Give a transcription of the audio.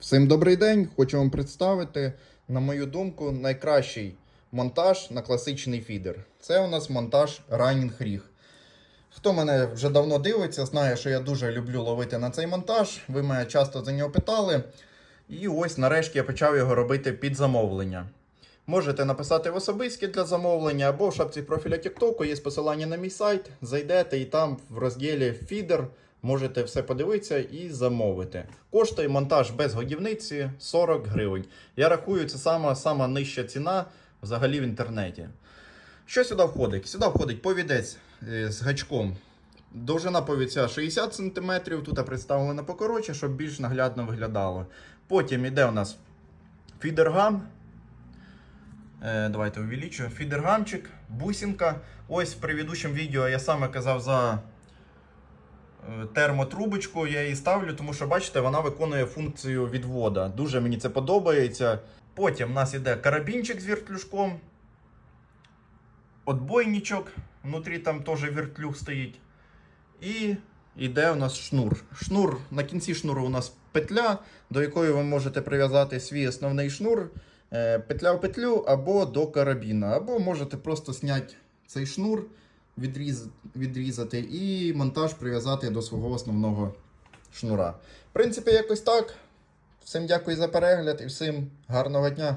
Всім добрий день! Хочу вам представити, на мою думку, найкращий монтаж на класичний фідер. Це у нас монтаж Running Rig. Хто мене вже давно дивиться, знає, що я дуже люблю ловити на цей монтаж. Ви мене часто за нього питали. І ось нарешті я почав його робити під замовлення. Можете написати в особисті для замовлення або в шапці профіля TikTok є посилання на мій сайт. Зайдете і там в розділі фідер можете все подивитися і замовити. Коштує монтаж без годівниці 40 гривень. Я рахую, це сама, сама нижча ціна взагалі в інтернеті. Що сюди входить? Сюди входить повідець е, з гачком. Довжина повідця 60 см, тут представлена покоротше, щоб більш наглядно виглядало. Потім іде у нас фідергам. Е, давайте увеличу. Фідергамчик, бусинка. Ось в предыдущем відео я саме казав за термотрубочку. Я її ставлю, тому що, бачите, вона виконує функцію відвода. Дуже мені це подобається. Потім у нас іде карабінчик з вертлюжком. Отбойничок. Внутрі там теж вертлюг стоїть. І йде у нас шнур. Шнур, на кінці шнуру у нас петля, до якої ви можете прив'язати свій основний шнур. Е, Петля в петлю або до карабіна. Або можете просто зняти цей шнур, відріз, відрізати і монтаж прив'язати до свого основного шнура. В принципі, якось так. Всім дякую за перегляд і всім гарного дня.